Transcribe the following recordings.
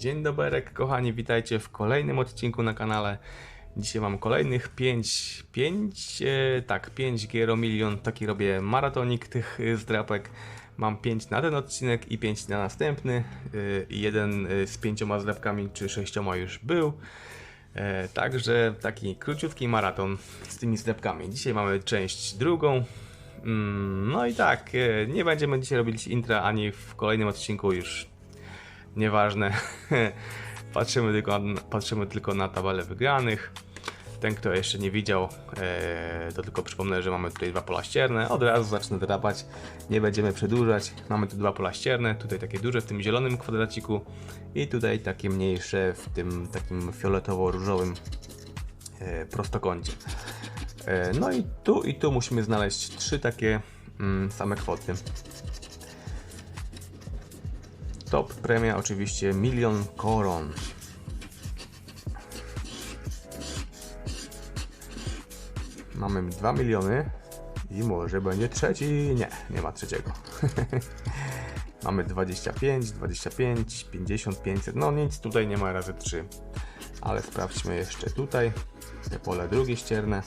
Dzień dobry, kochani, witajcie w kolejnym odcinku na kanale. Dzisiaj mam kolejnych 5, 5, e, tak, 5 gier o milion, taki robię maratonik tych e, zdrapek. Mam 5 na ten odcinek i 5 na następny. E, jeden e, z pięcioma zdrapkami czy sześcioma już był. E, Także taki króciutki maraton z tymi zdrapkami. Dzisiaj mamy część drugą. Mm, No i tak, e, nie będziemy dzisiaj robić intra ani w kolejnym odcinku już nieważne. patrzymy, tylko, na- patrzymy tylko na tabelę wygranych. Ten, kto jeszcze nie widział, e, to tylko przypomnę, że mamy tutaj dwa pola ścierne. Od razu zacznę drapać, nie będziemy przedłużać. Mamy tu dwa pola ścierne, tutaj takie duże w tym zielonym kwadraciku i tutaj takie mniejsze w tym takim fioletowo-różowym e, prostokącie. E, no i tu i tu musimy znaleźć trzy takie mm, same kwoty. Top premia oczywiście milion koron. Mamy 2 miliony i może będzie trzeci. Nie, nie ma trzeciego. Mamy 25, 25, 50, 500. No nic tutaj nie ma razy 3. Ale sprawdźmy jeszcze tutaj te pole drugie ścierne.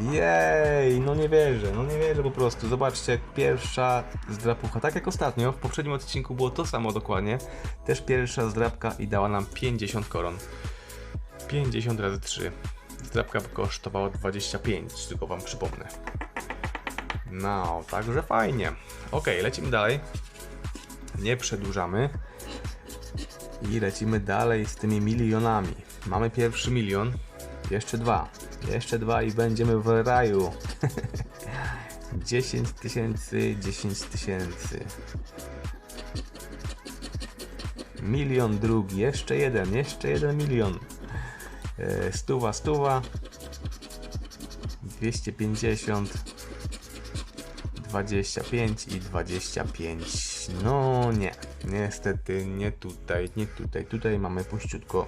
Jej, no nie wierzę, no nie wierzę po prostu. Zobaczcie, pierwsza zdrapucha, tak jak ostatnio, w poprzednim odcinku było to samo dokładnie. Też pierwsza zdrapka i dała nam 50 koron. 50 razy 3. Zdrapka kosztowała 25, tylko wam przypomnę. No, także fajnie. Ok, lecimy dalej. Nie przedłużamy. I lecimy dalej z tymi milionami. Mamy pierwszy milion, jeszcze dwa. Jeszcze dwa i będziemy w raju. 10 tysięcy, 10 tysięcy. Milion drugi, jeszcze jeden, jeszcze jeden milion. E, Stuwa, stuwa. 250. 25 i 25. No nie, niestety nie tutaj, nie tutaj. Tutaj mamy puściutko.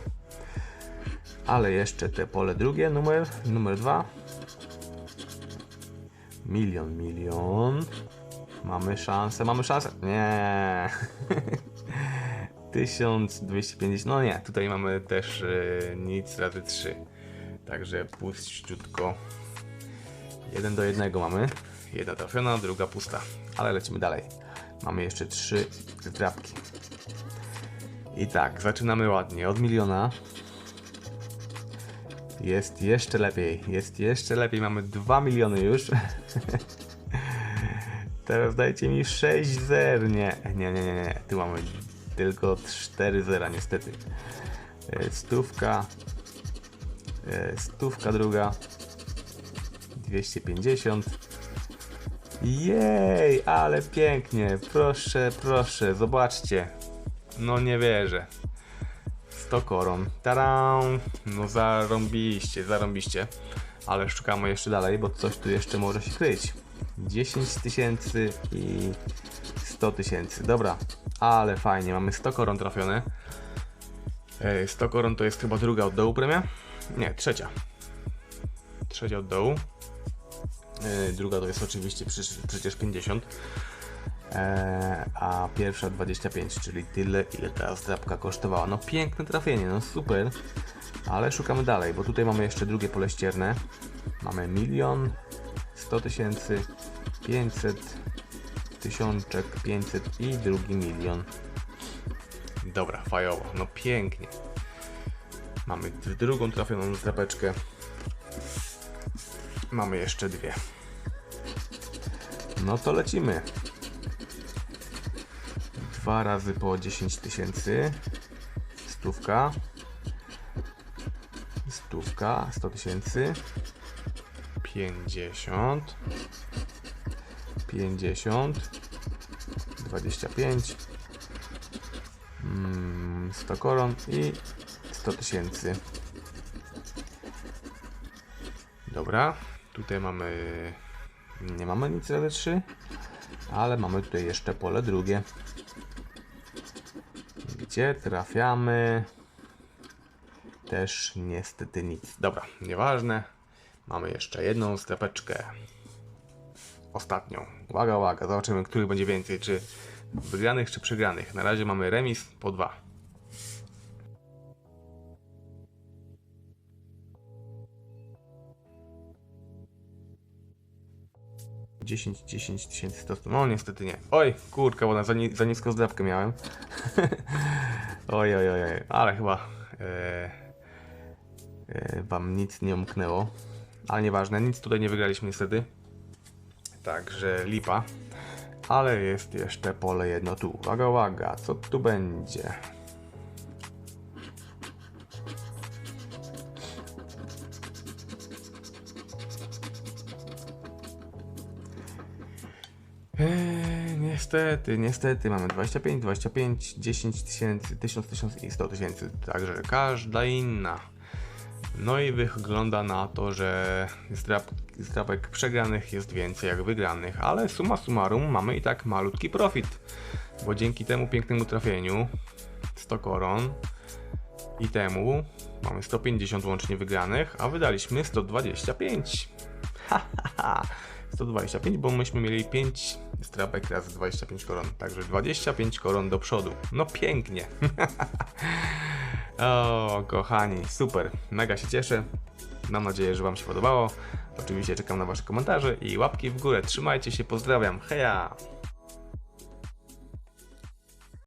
Ale jeszcze te pole drugie, numer, numer dwa. Milion, milion. Mamy szansę, mamy szansę. Nie. 1250. No nie, tutaj mamy też e, nic razy 3. Także puściutko. Jeden do jednego mamy. Jedna trafiona, druga pusta. Ale lecimy dalej. Mamy jeszcze trzy zdrapki. I tak, zaczynamy ładnie. Od miliona. Jest jeszcze lepiej. Jest jeszcze lepiej. Mamy 2 miliony już. Teraz dajcie mi 6 zer. Nie, nie, nie, nie. Tu mamy tylko 4 zera niestety. E, Stówka. E, Stówka druga. 250. Jej, ale pięknie. Proszę, proszę, zobaczcie. No nie wierzę. 100 koron. Taram! No zarąbiście, zarąbiście. Ale szukamy jeszcze dalej, bo coś tu jeszcze może się kryć. 10 tysięcy i 100 tysięcy. Dobra, ale fajnie. Mamy 100 koron trafione. Ej, 100 koron to jest chyba druga od dołu premia? Nie, trzecia. Trzecia od dołu. Druga to jest oczywiście przecież 50. Eee, a pierwsza 25, czyli tyle, ile ta zdrapka kosztowała. No piękne trafienie, no super. Ale szukamy dalej, bo tutaj mamy jeszcze drugie pole ścierne. Mamy milion, 100 tysięcy, 500, tysiączek, 500 i drugi milion. Dobra, fajowo, no pięknie. Mamy drugą trafioną zdrapeczkę. Mamy jeszcze dwie. No to lecimy. Dwa razy po 10 tysięcy. Stówka. Stówka, 100 tysięcy. 50. 50. 25. Mm, 100 koron i 100 tysięcy. Dobra, tutaj mamy. Nie mamy nic razy 3, ale mamy tutaj jeszcze pole drugie. Gdzie trafiamy? Też niestety nic. Dobra, nieważne. Mamy jeszcze jedną strefeczkę. Ostatnią. Uwaga, uwaga, zobaczymy, który będzie więcej. Czy Wygranych czy przegranych? Na razie mamy remis po dwa. Dziesięć, dziesięć tysięcy sto. No niestety nie. Oj, kurka, bo na za, ni za niską zdrabkę miałem. oj, oj, oj, oj, ale chyba e, e, wam nic nie umknęło. Ale nieważne, nic tutaj nie wygraliśmy niestety. Także lipa. Ale jest jeszcze pole jedno tu. Uwaga, uwaga, co tu będzie? Eee, niestety, niestety mamy 25, 25, 10 tysięcy, 1000, 1000 i 100 tysięcy, także każda inna. No i wygląda na to, że zdrabek przegranych jest więcej jak wygranych, ale summa summarum mamy i tak malutki profit, bo dzięki temu pięknemu trafieniu 100 koron i temu mamy 150 łącznie wygranych, a wydaliśmy 125. Ha, ha, ha. 125, bo myśmy mieli 5 strapek razy 25 koron, także 25 koron do przodu. No pięknie. o, kochani, super. Mega się cieszę. Mam nadzieję, że Wam się podobało. Oczywiście czekam na Wasze komentarze i łapki w górę. Trzymajcie się, pozdrawiam. Heja!